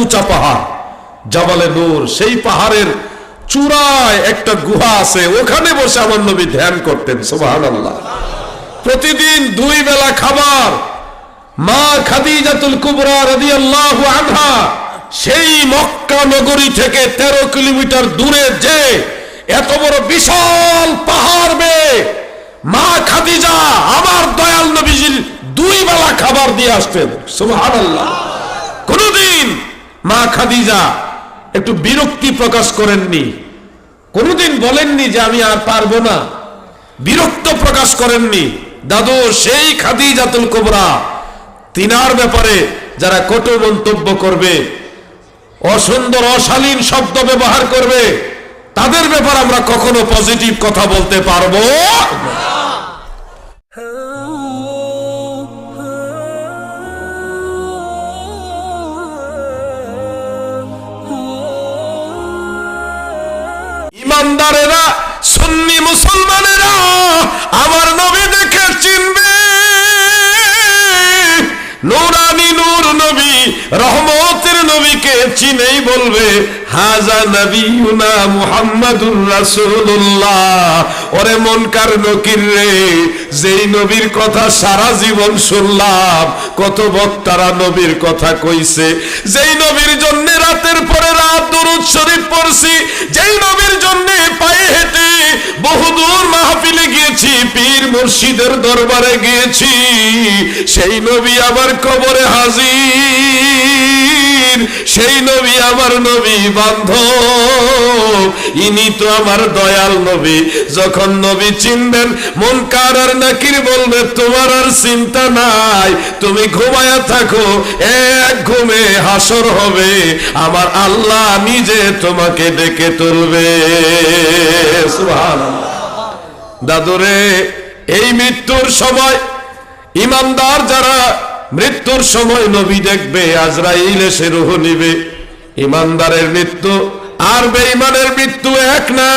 উঁচা পাহাড়, জাবালে নূর, সেই পাহাড়ের চূড়ায় একটা গুহা আছে, ওখানে বসে আমার নবী ধ্যান করতেন আল্লাহ প্রতিদিন দুই বেলা খাবার, মা খাদিজাতুল কুবরা রাদিয়াল্লাহু আনহা, সেই মক্কা নগরী থেকে তেরো কিলোমিটার দূরে যে এত বড় বিশাল পাহাড় বে, মা খাদিজা আমার দয়াল নবীজির দুই বেলা খাবার দিয়ে আসতেন, সুবহানাল্লাহ। কোনদিন মা খাদিজা, একটু বিরক্তি প্রকাশ করেননি। কোনদিন বলেননি যে আমি আর পারব না। বিরক্ত প্রকাশ করেননি। দাদু, সেই খাদিজাতুল কোবরা, তিনার ব্যাপারে যারা কটু মন্তব্য করবে, অসুন্দর, অশালীন শব্দ ব্যবহার করবে, তাদের ব্যাপারে আমরা কখনো পজিটিভ কথা বলতে পারব না। ইমানদারেরা সুন্নি মুসলমানেরা আমার নবী দেখে চিনবে। নুরানি নূর নবী রহমতের নবীকে চিনেই বলবে, হাজা নবীনা মুহাম্মাদুর রাসূলুল্লাহ। ওরে মনকার নকির রে, যেই নবীর কথা সারা জীবন শুনলাম, কত বক্তারা নবীর কথা কইছে। যেই নবীর জন্য রাতের পরে রাত দরুদ শরীফ পড়ছি, যেই নবীর জন্য পায়ে গিয়েছি, পীর মুর্শিদের দরবারে গিয়েছি, সেই নবী আমার কবরে হাজির, সেই নবী আমার নবী বান্ধব, ইনি তো আমার দয়াল নবী যখন নবী চিনবেন মন কার আর নাকির বলবে, তোমার আর চিন্তা নাই, তুমি ঘুমায়া থাকো, এক ঘুমে হাসর হবে, আমার আল্লাহ নিজে তোমাকে ডেকে তুলবে সুবহানাল্লাহ। দাদুরে, এই মৃত্যুর সময় ইমানদার যারা মৃত্যুর সময় নবী দেখবে, আজরাইল এসে রুহ নিবে। ইমানদারের মৃত্যু আর বেঈমানের মৃত্যু এক না।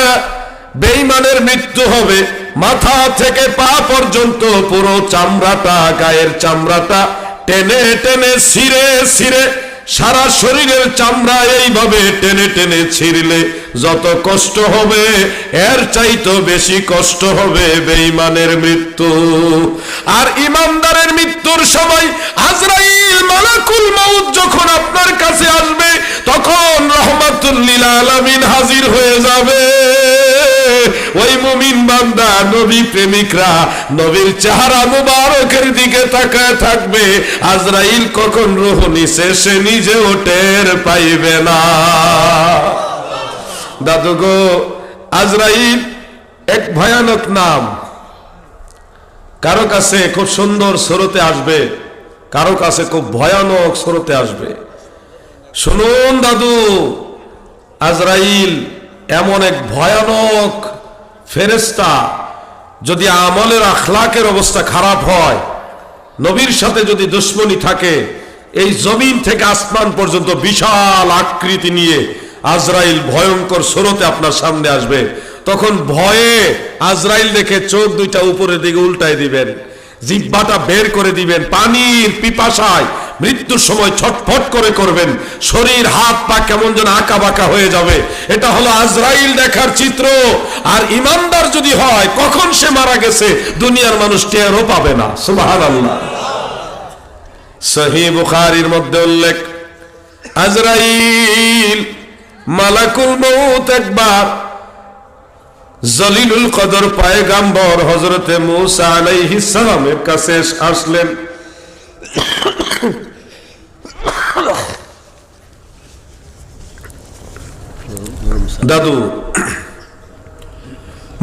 বেঈমানের মৃত্যু হবে মাথা থেকে পা পর্যন্ত পুরো চামড়াটা, গায়ের চামড়াটা টেনে টেনে ছিঁড়ে ছিঁড়ে সারা শরীরের চামড়া এইভাবে টেনে টেনে ছিঁড়লে যত কষ্ট হবে, এর চাইতো বেশি কষ্ট হবে বেঈমানের মৃত্যু। আর ইমানদারের মৃত্যুর সময় আজরাইল মালাকুল মাউত যখন আপনার কাছে আসবে, তখন রহমাতুল্লিল আলামিন হাজির হয়ে যাবে। ওই মুমিন বান্দা, নবী প্রেমিকরা নবীর চেহারা মুবারকের দিকে তাকায় থাকবে। আজরাইল কখন রুহ নিছে সে নিজেও টের পাইবে না। দাদু গো, আজরাইল এক ভয়ানক নাম। কারও কাছে খুব সুন্দর স্রোতে আসবে, কারও কাছে খুব ভয়ানক স্রোতে আসবে। শুনুন দাদু, আজরাইল এমন এক ভয়ানক ফেরেস্তা যদি আমলের আখলাকের অবস্থা খারাপ হয়, নবীর সাথে যদি দুশ্মনী থাকে এই জমিন থেকে আসমান পর্যন্ত বিশাল আকৃতি নিয়ে আজরাইল ভয়ঙ্কর স্রোতে আপনার সামনে আসবে। তখন ভয়ে আজরাইল দেখে চোখ দুইটা উপরের দিকে উল্টাই দিবেন। জিব্বাটা বের করে দিবেন। পানির পিপাসায় মৃত্যুর সময় ছটফট করে করবেন। শরীর, হাত, পা কেমন যেন আঁকা বাঁকা হয়ে যাবে। এটা হলো আজরাইল দেখার চিত্র। আর ইমানদার যদি হয়, কখন সে মারা গেছে, দুনিয়ার মানুষ টেরও পাবে না। সুবাহান আল্লাহ সহি বুখারির মধ্যে উল্লেখ, আজরাইল মালাকুল মৌত একবার জলিলুল কদর পায়গাম্বর হজরতে মুসা আলাইহিস সালামের কাছে আসলেন। দাদু,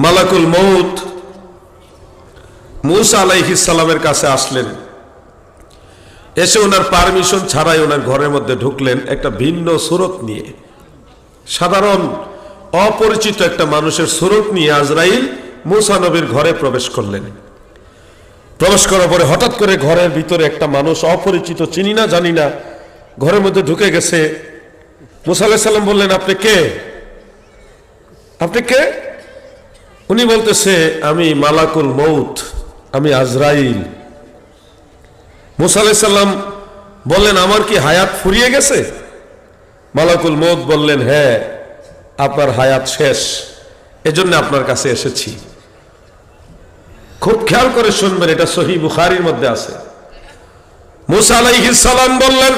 মালাকুল মৌত মুসা আলাইহিস সালামের কাছে আসলেন। এসে ওনার পারমিশন ছাড়াই ওনার ঘরের মধ্যে ঢুকলেন একটা ভিন্ন সুরত নিয়ে। সাধারণ, অপরিচিত একটা মানুষের সুরত নিয়ে আজরাইল মুসানবীর ঘরে প্রবেশ করলেন। প্রবেশ করার পরে হঠাৎ করে ঘরের ভিতরে একটা মানুষ অপরিচিত, চিনি না, জানি না, ঘরের মধ্যে ঢুকে গেছে। মুসা আলাহ সাল্লাম বললেন, আপনি কে? আপনি কে? উনি বলতেছে, আমি মালাকুল মৌত আমি আজরাইল। মুসা আলাহ সাল্লাম বললেন, আমার কি হায়াত ফুরিয়ে গেছে? মালাকুল মৌত বললেন হ্যাঁ আপনার হায়াত শেষ। এজন্য আপনার কাছে এসেছি। খুব খেয়াল করে শুনবেন, এটা সহি বুখারির মধ্যে আছে। মুসা সালাম বললেন,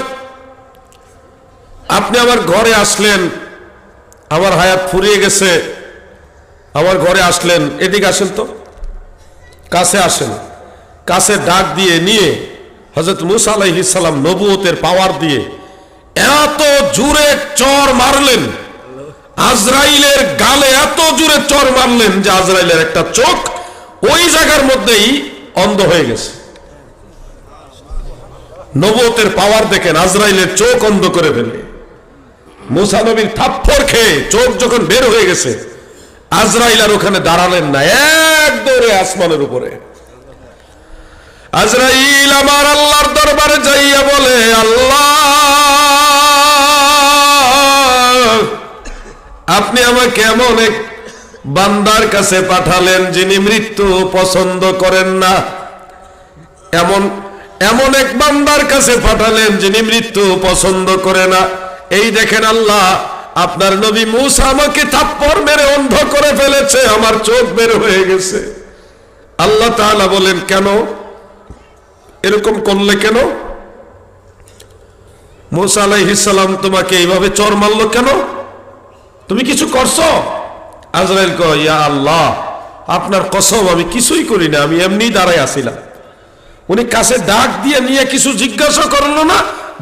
আপনি আমার ঘরে আসলেন, আমার হায়াত ফুরিয়ে গেছে। আমার ঘরে আসলেন, এদিকে আসেন তো। কাছে আসেন। কাছে ডাক দিয়ে নিয়ে হজরত মুসা আলাইহিস সালাম নবুয়তের পাওয়ার দিয়ে এত জুড়ে চর মারলেন, আজরাইলের গালে এত জুড়ে চর মারলেন যে আজরাইলের একটা চোখ ওই জায়গার মধ্যেই অন্ধ হয়ে গেছে। নবতের পাওয়ার দেখেন, আজরাইলের চোখ অন্ধ করে ফেলে। মুসা নবীর থাপ্পর খেয়ে চোখ যখন বের হয়ে গেছে, আজরাইল আর ওখানে দাঁড়ালেন না, এক দৌড়ে আসমানের উপরে। আজরাইল আমার আল্লাহর দরবারে যাইয়া বলে, আল্লাহ, আপনি আমাকে এমন এক বান্দার কাছে পাঠালেন যিনি মৃত্যু পছন্দ করেন না। এমন এমন এক বান্দার কাছে পাঠালেন যিনি মৃত্যু পছন্দ করে না। এই দেখেন আল্লাহ, আপনার নবী মুসা আমাকে থাপ্পর মেরে অন্ধ করে ফেলেছে, আমার চোখ বের হয়ে গেছে। আল্লাহ তাআলা বলেন, কেন? এরকম করলে কেন? মুসা আলাইহিস সালাম তোমাকে এইভাবে চর মারলো কেন? তুমি কিছু করছ? আজরাইল ইয়া আল্লাহ, আপনার কসম আমি কিছুই করি না, আমি এমনি দাঁড়াই আসিলাম উনি কাছে ডাক দিয়ে নিয়ে কিছু জিজ্ঞাসা করল না,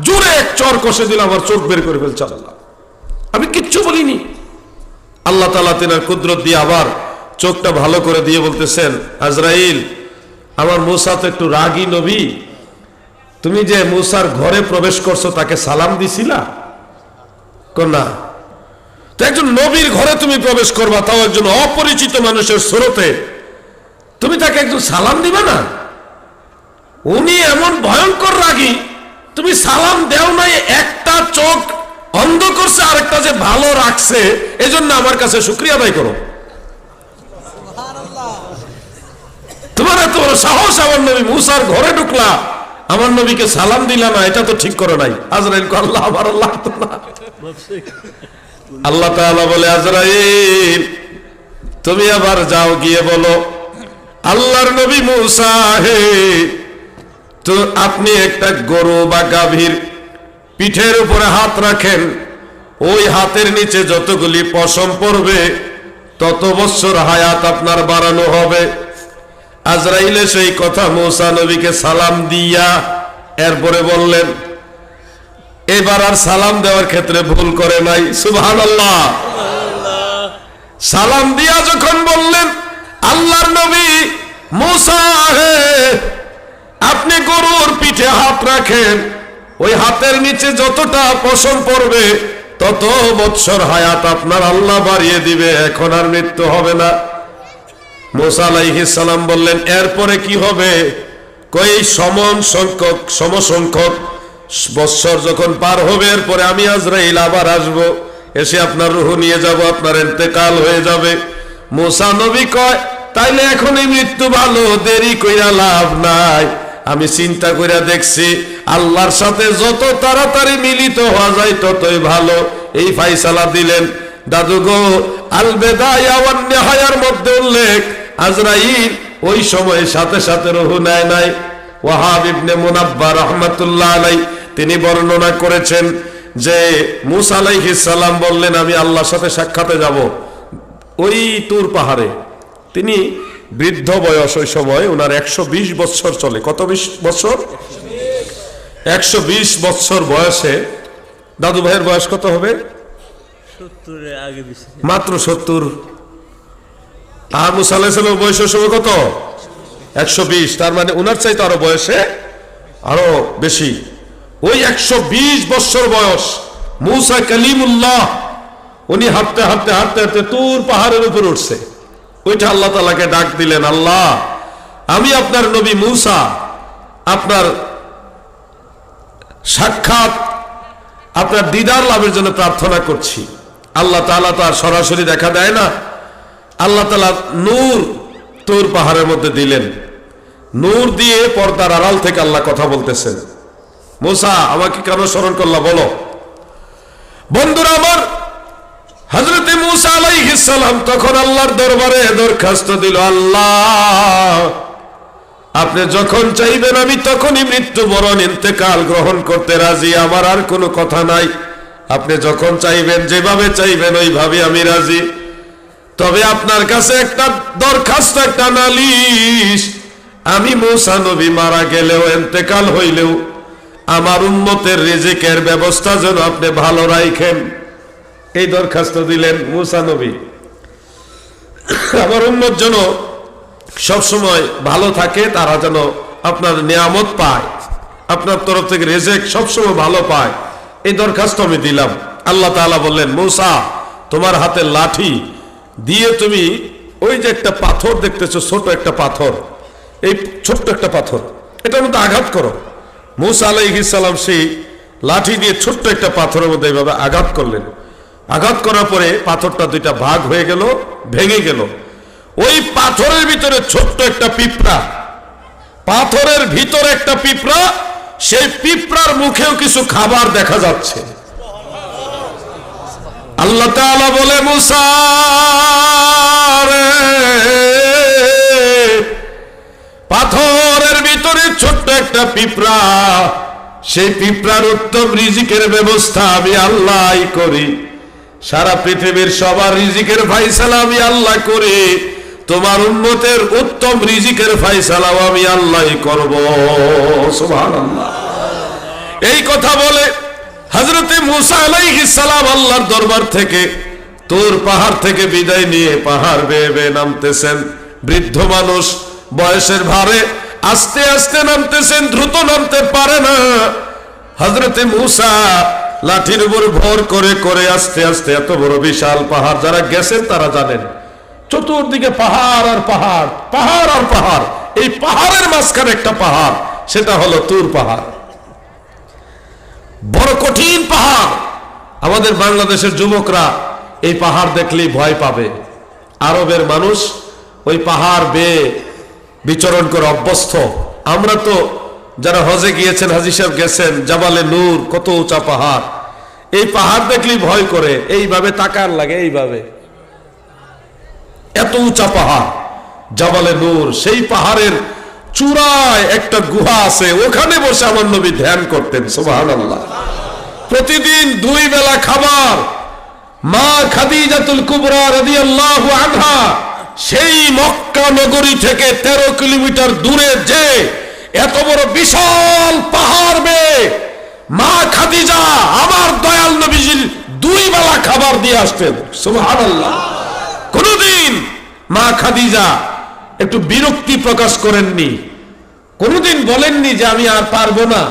জোরে এক চর কষে দিল, আমার চোখ বের করে ফেলছে আল্লাহ। আমি কিচ্ছু বলিনি। আল্লাহ তালা তেনার কুদরত দিয়ে আবার চোখটা ভালো করে দিয়ে বলতেছেন, আজরাইল আমার মুসা তো একটু রাগী নবী। তুমি যে মুসার ঘরে প্রবেশ করছ, তাকে সালাম দিছিলা? না তো একজন নবীর ঘরে তুমি প্রবেশ করবা, তাও একজন অপরিচিত মানুষের স্রোতে। তুমি তাকে একজন সালাম দিবে না? উনি এমন ভয়ঙ্কর রাগী, তুমি সালাম দেও নাই, একটা চোখ অন্ধ করছে, আরেকটা যে ভালো রাখছে, এজন্য আমার কাছে শুক্রিয়া আদায় করো। তোমার এত বড় সাহস আমার নবী মুসার ঘরে ঢুকলা। আমার নবীকে সালাম দিলা না, এটা তো ঠিক করো নাই। আজরাইল আল্লাহ আমার আল্লাহ আল্লাহ তাআলা বলে, আজরাইল, তুমি আবার যাও গিয়ে বলো, আল্লাহর নবী মুসা হে, তো আপনি একটা গরু বা গাভীর পিঠের উপরে হাত রাখেন। ওই হাতের নিচে যতগুলি পশম পড়বে, তত বছর হায়াত আপনার বাড়ানো হবে। আজরাইলে সেই কথা মৌসা নবীকে সালাম দিয়া এরপরে বললেন, এবার আর সালাম দেওয়ার ক্ষেত্রে ভুল করে নাই। সুবহান সালাম দিয়া যখন বললেন, আল্লাহর নবী মুসা, হে, আপনি গরুর পিঠে হাত রাখেন, ওই হাতের নিচে যতটা পশম পড়বে, তত বৎসর হায়াত আপনার আল্লাহ বাড়িয়ে দিবে, এখন আর মৃত্যু হবে না। মোসা সালাম বললেন, এরপরে কি হবে? কই, সমান সংখ্যক, সমসংখ্যক বৎসর যখন পার হবে, এরপরে আমি আজরাইল আবার আসব, এসে আপনার রুহু নিয়ে যাব, আপনার ইন্তেকাল হয়ে যাবে। মোসা নবী কয়, তাইলে এখনই মৃত্যু ভালো, দেরি কইরা লাভ নাই। আমি চিন্তা কইরা দেখছি, আল্লাহর সাথে যত তাড়াতাড়ি মিলিত হওয়া যায়, ততই ভালো। এই ফাইসালা দিলেন, দাদু গো আলবেদা মধ্যে উল্লেখ আজরাইল ওই সময় সাথে সাথে রহু নেয় নাই। ওয়াহাব ইবনে মুনাব্বা রহমাতুল্লাহ আলাই তিনি বর্ণনা করেছেন যে মুসা আলাইহিস সালাম বললেন আমি আল্লাহর সাথে সাক্ষাতে যাব ওই তুর পাহাড়ে। তিনি বৃদ্ধ বয়স ওই সময় ওনার একশো বিশ বছর চলে। কত বিশ বছর? একশো বিশ বছর বয়সে। দাদু ভাইয়ের বয়স কত হবে? সত্তরের আগে বেশি। মাত্র সত্তর। আর মুসা আলাহিসাল্লাম বয়সের সময় কত? একশো বিশ। তার মানে উনার চাইতে আরও বয়সে আরও বেশি। ওই একশো বিশ বছর বয়স মুসা কালিমুল্লাহ, উনি হাঁটতে হাঁটতে হাঁটতে হাঁটতে তুর পাহাড়ের উপর উঠছে। ওইটা আল্লাহ তালাকে ডাক দিলেন, আল্লাহ, আমি আপনার নবী মুসা, আপনার সাক্ষাৎ, আপনার দিদার লাভের জন্য প্রার্থনা করছি। আল্লাহ তাআলা তো আর সরাসরি দেখা দেয় না। আল্লাহ তালা নূর তোর পাহাড়ের মধ্যে দিলেন। নূর দিয়ে পর্দার আড়াল থেকে আল্লাহ কথা বলতেছেন। মোসা, আমাকে কেন স্মরণ করলা বলো? বন্ধুরা আমার হজরতে মুসা আলাইসালাম তখন আল্লাহর দরবারে দরখাস্ত দিল, আল্লাহ, আপনি যখন চাইবেন আমি তখনই মৃত্যুবরণ ইন্তেকাল গ্রহণ করতে রাজি। আমার আর কোনো কথা নাই। আপনি যখন চাইবেন, যেভাবে চাইবেন ওইভাবে আমি রাজি। তবে আপনার কাছে একটা দরখাস্ত, একটা নালিশ। আমি মৌসা নবী মারা গেলেও, এন্তেকাল হইলেও আমার উন্মতের রেজেকের ব্যবস্থা যেন আপনি ভালো রাখেন এই দরখাস্ত দিলেন মুসা নবী। আমার উন্মত যেন সবসময় ভালো থাকে, তারা যেন আপনার নিয়ামত পায়, আপনার তরফ থেকে রেজেক সবসময় ভালো পায়। এই দরখাস্ত আমি দিলাম। আল্লাহ তাআলা বললেন, মৌসা, তোমার হাতে লাঠি দিয়ে তুমি ওই যে একটা পাথর দেখতেছো, ছোট একটা পাথর, এই ছোট্ট একটা পাথর, এটার মধ্যে আঘাত করো। মুসা আলাইহিস সালাম সেই লাঠি দিয়ে ছোট্ট একটা পাথরের মধ্যে এইভাবে আঘাত করলেন। আঘাত করার পরে পাথরটা দুইটা ভাগ হয়ে গেল, ভেঙে গেল। ওই পাথরের ভিতরে ছোট্ট একটা পিঁপড়া, পাথরের ভিতরে একটা পিঁপড়া, সেই পিঁপড়ার মুখেও কিছু খাবার দেখা যাচ্ছে। আল্লাহ তাআলা বলে, মুসা পাথরের ভিতরে ছোট্ট একটা পিঁপড়া, সেই পিঁপড়ার উত্তম রিজিকের ব্যবস্থা আমি আল্লাহ করি। সারা পৃথিবীর সবার রিজিকের ফাইসালা আমি আল্লাহ করি। তোমার উন্নতের উত্তম রিজিকের ফাইসালাও আমি আল্লাহ করব। সুবহানাল্লাহ। এই কথা বলে হজরতে মুসা সালাম আল্লাহর দরবার থেকে তোর পাহাড় থেকে বিদায় নিয়ে পাহাড় বেয়ে বেয়ে নামতেছেন। বৃদ্ধ মানুষ বয়সের ভারে আস্তে আস্তে নামতেছেন, দ্রুত নামতে পারে না। হজরতে মুসা লাঠির উপর ভর করে করে আস্তে আস্তে এত বড় বিশাল পাহাড়, যারা গেছেন তারা জানেন, চতুর্দিকে পাহাড় আর পাহাড় পাহাড় আর পাহাড়। এই পাহাড়ের মাঝখানে একটা পাহাড়, সেটা হলো তুর পাহাড়। বড় কঠিন পাহাড়। আমাদের বাংলাদেশের যুবকরা এই পাহাড় দেখলেই ভয় পাবে। আরবের মানুষ ওই পাহাড় বেয়ে বিচরণ করে অভ্যস্ত। আমরা তো যারা হজে গিয়েছেন, হাজি সাহেব গেছেন, জাবালে নূর, কত উঁচা পাহাড়। এই পাহাড় দেখলেই ভয় করে, এইভাবে তাকার লাগে, এইভাবে। এত উঁচা পাহাড়, জাবালে নূর, সেই পাহাড়ের চূড়ায় একটা গুহা আছে, ওখানে বসে আমার নবী ধ্যান করতেন, সুবহানাল্লাহ। প্রতিদিন দুই বেলা খাবার। মা খাদিজাতুল কুবরা রাদিয়াল্লাহু আনহা সেই মক্কা নগরী থেকে তেরো কিলোমিটার দূরে যে এত বড় বিশাল পাহাড় বেয়ে মা খাদিজা আমার দয়াল নবীজির দুই বেলা খাবার দিয়ে আসতেন, সুবহানাল্লাহ। কোনদিন মা খাদিজা একটু বিরক্তি প্রকাশ করেননি। কোনদিন বলেননি যে আমি আর পারব না।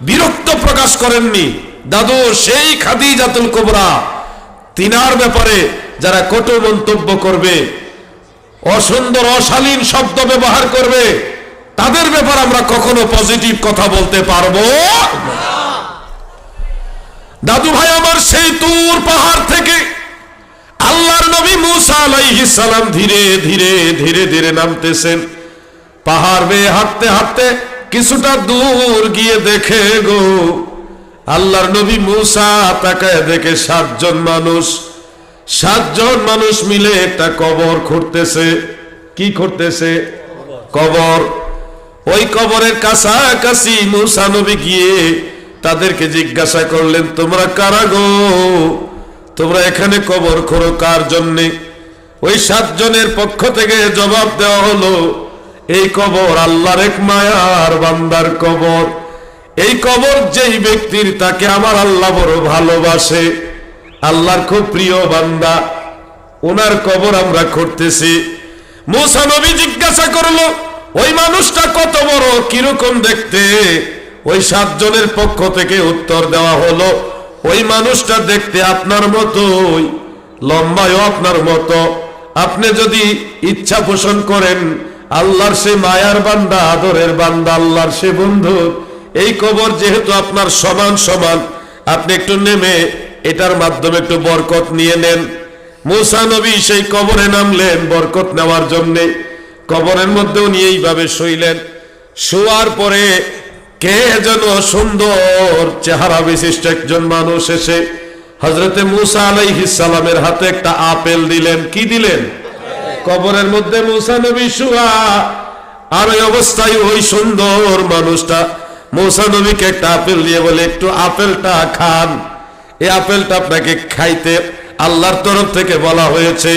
বিরক্ত প্রকাশ করেননি। দাদু, সেই খাদি জাতুল কোবরা, তিনার ব্যাপারে যারা কটু মন্তব্য করবে, অসুন্দর, অশালীন শব্দ ব্যবহার করবে, তাদের ব্যাপার আমরা কখনো পজিটিভ কথা বলতে পারব। দাদু ভাই, আমার সেই তুর পাহাড় থেকে আল্লাহর নবী মুসা আলাইহিস সালাম ধীরে ধীরে ধীরে ধীরে নামতেছেন। পাহাড় বেয়ে হাঁটতে হাঁটতে কিছুটা দূর গিয়ে দেখে গো, আল্লাহর নবী মুসা তাকায় দেখে সাতজন মানুষ। সাতজন মানুষ মিলে একটা কবর খুঁড়তেছে। কি করতেছে কবর। ওই কবরের কাছাকাছি মুসা নবী গিয়ে তাদেরকে জিজ্ঞাসা করলেন, তোমরা কারা গো? তোমরা এখানে কবর খোরো কার জন্যে? ওই সাতজনের পক্ষ থেকে জবাব দেওয়া হলো, এই কবর আল্লাহর এক মায়ার বান্দার কবর। এই কবর যেই ব্যক্তির তাকে আমার আল্লাহ বড় ভালোবাসে, আল্লাহর খুব প্রিয় বান্দা, ওনার কবর আমরা করতেছি। নবী জিজ্ঞাসা করল, ওই মানুষটা কত বড়, কীরকম দেখতে? ওই সাতজনের পক্ষ থেকে উত্তর দেওয়া হলো ওই মানুষটা দেখতে আপনার মতোই লম্বায়ও আপনার মতো। আপনি যদি ইচ্ছা পোষণ করেন, আল্লাহর সে মায়ার বান্দা, আদরের বান্দা, আল্লাহর সে বন্ধু, এই কবর যেহেতু আপনার সমান সমান, আপনি একটু নেমে এটার মাধ্যমে একটু বরকত নিয়ে নেন। মুসা নবী সেই কবরে নামলেন বরকত নেওয়ার জন্যে। কবরের মধ্যে উনি এইভাবে শুইলেন শোয়ার পরে কে যেন সুন্দর চেহারা বিশিষ্ট একজন মানুষ এসে হজরতে মুসা আলাইহিস সালামের হাতে একটা আপেল দিলেন। কি দিলেন? কবরের মধ্যে মুসা নবী শুয়া। আর ওই অবস্থায় ওই সুন্দর মানুষটা মুসা নবীকে একটা আপেল দিয়ে বলে, একটু আপেলটা খান। এই আপেলটা আপনাকে খাইতে আল্লাহর তরফ থেকে বলা হয়েছে।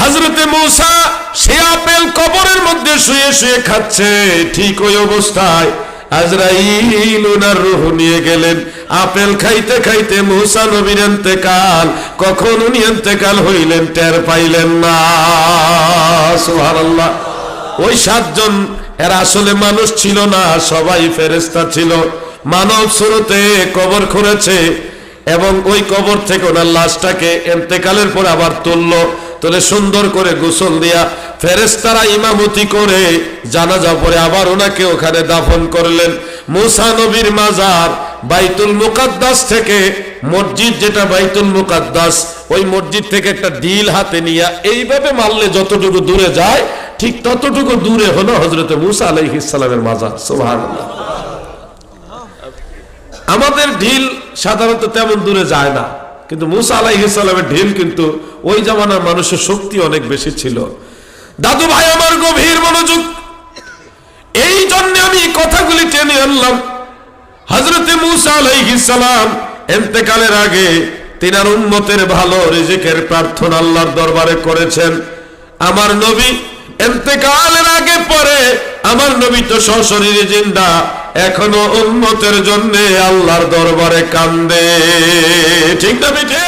হজরতে মৌসা সে আপেল কবরের মধ্যে শুয়ে শুয়ে খাচ্ছে। ঠিক ওই অবস্থায় আজরাইল ওনার রুহ নিয়ে গেলেন। আপেল খাইতে খাইতে মুসা নবীর এন্তেকাল, কখন উনি এন্তেকাল হইলেন টের পাইলেন না। সুবহানাল্লাহ। ওই সাতজন, এরা আসলে মানুষ ছিল না, সবাই ফেরেস্তা ছিল। মানব স্রোতে কবর খুঁড়েছে এবং ওই কবর থেকে ওনার লাশটাকে এন্তেকালের পর আবার তুললো। তুলে সুন্দর করে গোসল দিয়া ফেরেস্তারা ইমামতি করে জানাজা পরে আবার ওনাকে ওখানে দাফন করলেন। মুসা নবীর মাজার বাইতুল মুকাদ্দাস থেকে, মসজিদ যেটা বাইতুল মুকাদ্দাস, ওই মসজিদ থেকে একটা ডিল হাতে নিয়ে এইভাবে মারলে যতটুকু দূরে যায়, ঠিক ততটুকু দূরে হলো হজরত মুসা আলাইহিস সালামের মাজার। সুবহানাল্লাহ। আমাদের ঢিল সাধারণত তেমন দূরে যায় না। কিন্তু মুসা আলাইহিস সালামের ঢিল কিন্তু ওই জামানার মানুষের শক্তি অনেক বেশি ছিল। দাদু ভাই, আমার গভীর মনোযোগ। এই জন্য আমি কথাগুলি টেনে আনলাম। হজরতে মুসা আলাইহিস সালাম এন্তেকালের আগে তিনার উন্মতের ভালো রিজিকের প্রার্থনা আল্লাহর দরবারে করেছেন। আমার নবী এন্তেকালের আগে পরে আমার নবী তো সশরীরে জিন্দা এখনও উন্মতের জন্যে আল্লাহর দরবারে কান্দে। ঠিক না বিঠে